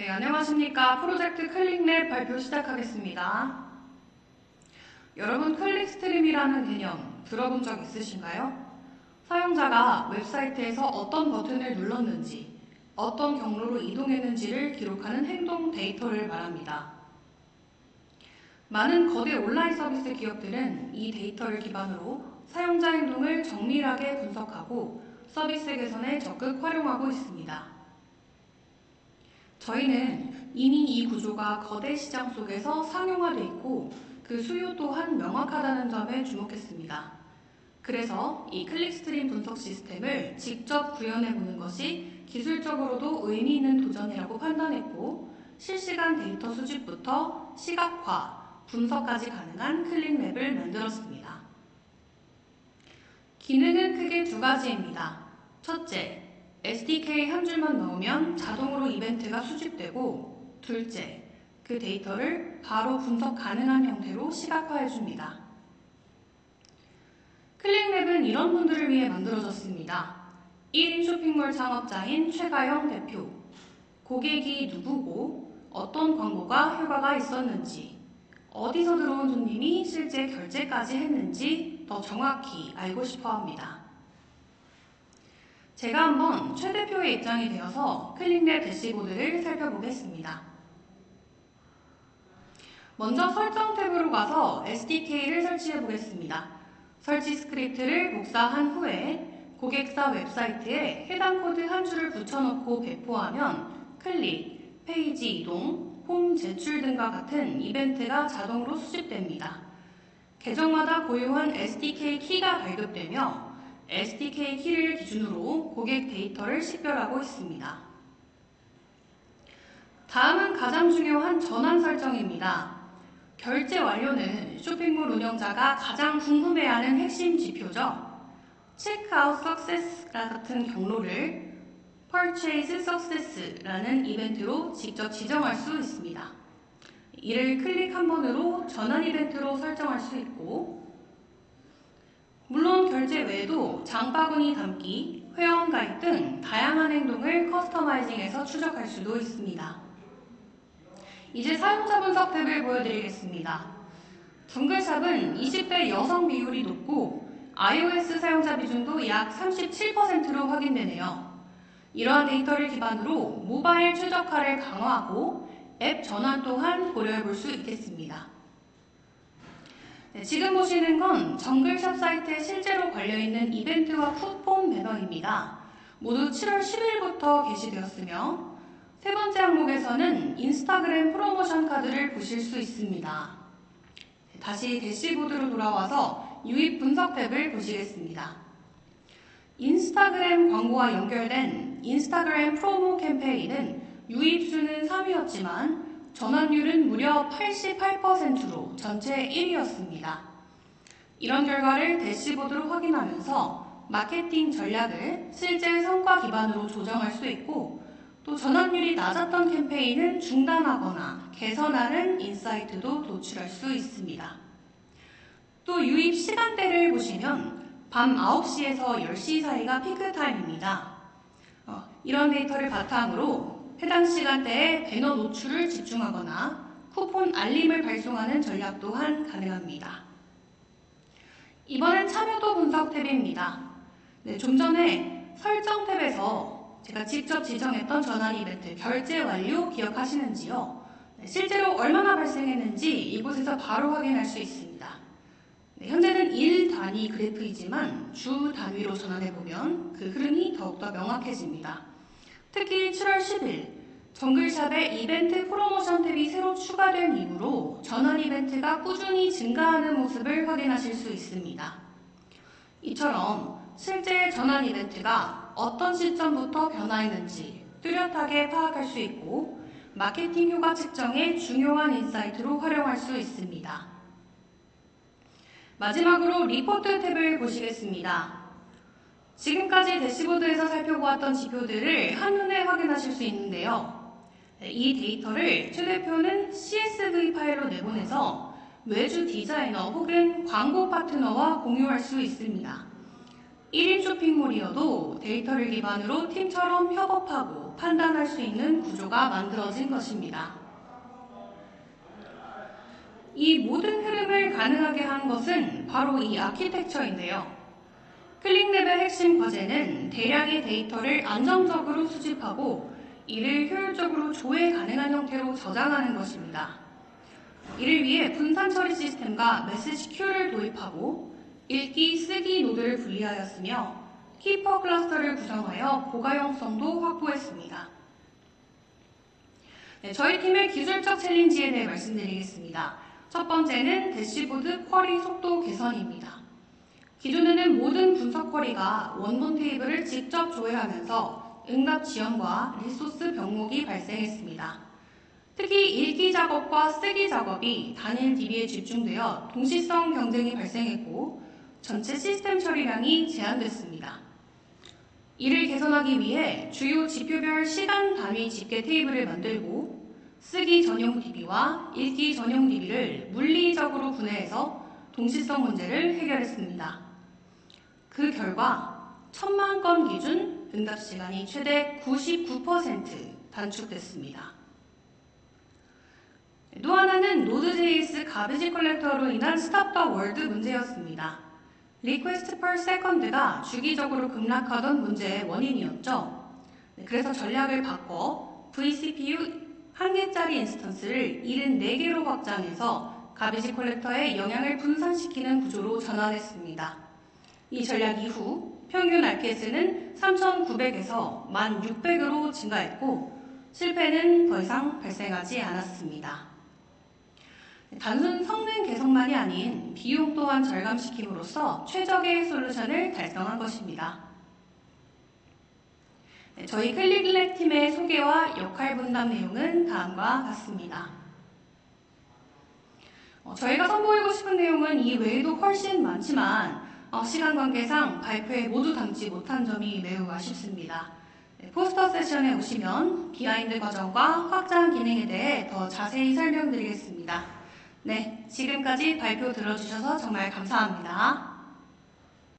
네, 안녕하십니까. 프로젝트 클릭랩 발표 시작하겠습니다. 여러분, 클릭 스트림이라는 개념 들어본 적 있으신가요? 사용자가 웹사이트에서 어떤 버튼을 눌렀는지, 어떤 경로로 이동했는지를 기록하는 행동 데이터를 말합니다. 많은 거대 온라인 서비스 기업들은 이 데이터를 기반으로 사용자 행동을 정밀하게 분석하고 서비스 개선에 적극 활용하고 있습니다. 저희는 이미 이 구조가 거대 시장 속에서 상용화돼 있고 그 수요 또한 명확하다는 점에 주목했습니다. 그래서 이 클릭스트림 분석 시스템을 직접 구현해 보는 것이 기술적으로도 의미 있는 도전이라고 판단했고 실시간 데이터 수집부터 시각화, 분석까지 가능한 클릭맵을 만들었습니다. 기능은 크게 두 가지입니다. 첫째, SDK 한 줄만 넣으면 자동으로 이벤트가 수집되고 둘째, 그 데이터를 바로 분석 가능한 형태로 시각화해 줍니다. 클릭랩은 이런 분들을 위해 만들어졌습니다. 1인 쇼핑몰 창업자인 최가영 대표. 고객이 누구고 어떤 광고가 효과가 있었는지, 어디서 들어온 손님이 실제 결제까지 했는지 더 정확히 알고 싶어 합니다. 제가 한번 최 대표의 입장이 되어서 클릭랩 대시보드를 살펴보겠습니다. 먼저 설정 탭으로 가서 SDK를 설치해 보겠습니다. 설치 스크립트를 복사한 후에 고객사 웹사이트에 해당 코드 한 줄을 붙여넣고 배포하면 클릭, 페이지 이동, 폼 제출 등과 같은 이벤트가 자동으로 수집됩니다. 계정마다 고유한 SDK 키가 발급되며 SDK 키를 기준으로 고객 데이터를 식별하고 있습니다. 다음은 가장 중요한 전환 설정입니다. 결제 완료는 쇼핑몰 운영자가 가장 궁금해하는 핵심 지표죠. 체크아웃 석세스 같은 경로를 Purchase Success라는 이벤트로 직접 지정할 수 있습니다. 이를 클릭 한 번으로 전환 이벤트로 설정할 수 있고 물론 결제 외에도 장바구니 담기, 회원 가입 등 다양한 행동을 커스터마이징해서 추적할 수도 있습니다. 이제 사용자 분석 탭을 보여드리겠습니다. 정글샵은 20대 여성 비율이 높고 iOS 사용자 비중도 약 37%로 확인되네요. 이러한 데이터를 기반으로 모바일 최적화를 강화하고 앱 전환 또한 고려해 볼 수 있겠습니다. 네, 지금 보시는 건 정글샵 사이트에 실제로 걸려있는 이벤트와 쿠폰 배너입니다. 모두 7월 10일부터 게시되었으며 세 번째 항목에서는 인스타그램 프로모션 카드를 보실 수 있습니다. 네, 다시 대시보드로 돌아와서 유입 분석 탭을 보시겠습니다. 인스타그램 광고와 연결된 인스타그램 프로모 캠페인은 유입수는 3위였지만 전환율은 무려 88%로 전체 1위였습니다. 이런 결과를 대시보드로 확인하면서 마케팅 전략을 실제 성과 기반으로 조정할 수 있고 또 전환율이 낮았던 캠페인은 중단하거나 개선하는 인사이트도 도출할 수 있습니다. 또 유입 시간대를 보시면 밤 9시에서 10시 사이가 피크타임입니다. 어, 이런 데이터를 바탕으로 해당 시간대에 배너 노출을 집중하거나 쿠폰 알림을 발송하는 전략 또한 가능합니다. 이번엔 참여도 분석 탭입니다. 네, 좀 전에 설정 탭에서 제가 직접 지정했던 전환 이벤트 결제 완료 기억하시는지요? 네, 실제로 얼마나 발생했는지 이곳에서 바로 확인할 수 있습니다. 네, 현재는 일 단위 그래프이지만 주 단위로 전환해보면 그 흐름이 더욱더 명확해집니다. 특히 7월 10일 정글샵에 이벤트 프로모션 탭이 새로 추가된 이후로 전환 이벤트가 꾸준히 증가하는 모습을 확인하실 수 있습니다. 이처럼 실제 전환 이벤트가 어떤 시점부터 변화했는지 뚜렷하게 파악할 수 있고 마케팅 효과 측정에 중요한 인사이트로 활용할 수 있습니다. 마지막으로 리포트 탭을 보시겠습니다. 지금까지 대시보드에서 살펴보았던 지표들을 한눈에 확인하실 수 있는데요. 이 데이터를 최 대표는 CSV 파일로 내보내서 외주 디자이너 혹은 광고 파트너와 공유할 수 있습니다. 1인 쇼핑몰이어도 데이터를 기반으로 팀처럼 협업하고 판단할 수 있는 구조가 만들어진 것입니다. 이 모든 흐름을 가능하게 한 것은 바로 이 아키텍처인데요. 클릭랩의 핵심 과제는 대량의 데이터를 안정적으로 수집하고 이를 효율적으로 조회 가능한 형태로 저장하는 것입니다. 이를 위해 분산 처리 시스템과 메시지 큐를 도입하고 읽기, 쓰기 노드를 분리하였으며 키퍼 클러스터를 구성하여 고가용성도 확보했습니다. 네, 저희 팀의 기술적 챌린지에 대해 말씀드리겠습니다. 첫 번째는 대시보드 쿼리 속도 개선입니다. 기존에는 모든 분석 쿼리가 원본 테이블을 직접 조회하면서 응답 지연과 리소스 병목이 발생했습니다. 특히 읽기 작업과 쓰기 작업이 단일 DB에 집중되어 동시성 경쟁이 발생했고 전체 시스템 처리량이 제한됐습니다. 이를 개선하기 위해 주요 지표별 시간 단위 집계 테이블을 만들고 쓰기 전용 DB와 읽기 전용 DB를 물리적으로 분해해서 동시성 문제를 해결했습니다. 그 결과 천만 건 기준 응답 시간이 최대 99% 단축됐습니다. 또 하나는 노드.js 가베지 컬렉터로 인한 스탑 더 월드 문제였습니다. 리퀘스트 per second가 주기적으로 급락하던 문제의 원인이었죠. 네, 그래서 전략을 바꿔 vCPU 한 개짜리 인스턴스를 74개로 확장해서 가베지 컬렉터의 영향을 분산시키는 구조로 전환했습니다. 이 전략 이후 평균 RPS는 3,900에서 1,600으로 증가했고 실패는 더 이상 발생하지 않았습니다. 단순 성능 개선만이 아닌 비용 또한 절감시킴으로써 최적의 솔루션을 달성한 것입니다. 네, 저희 클릭랩 팀의 소개와 역할 분담 내용은 다음과 같습니다. 어, 저희가 선보이고 싶은 내용은 이 외에도 훨씬 많지만 어, 시간 관계상 발표에 모두 담지 못한 점이 매우 아쉽습니다. 네, 포스터 세션에 오시면 비하인드 과정과 확장 기능에 대해 더 자세히 설명드리겠습니다. 네, 지금까지 발표 들어주셔서 정말 감사합니다.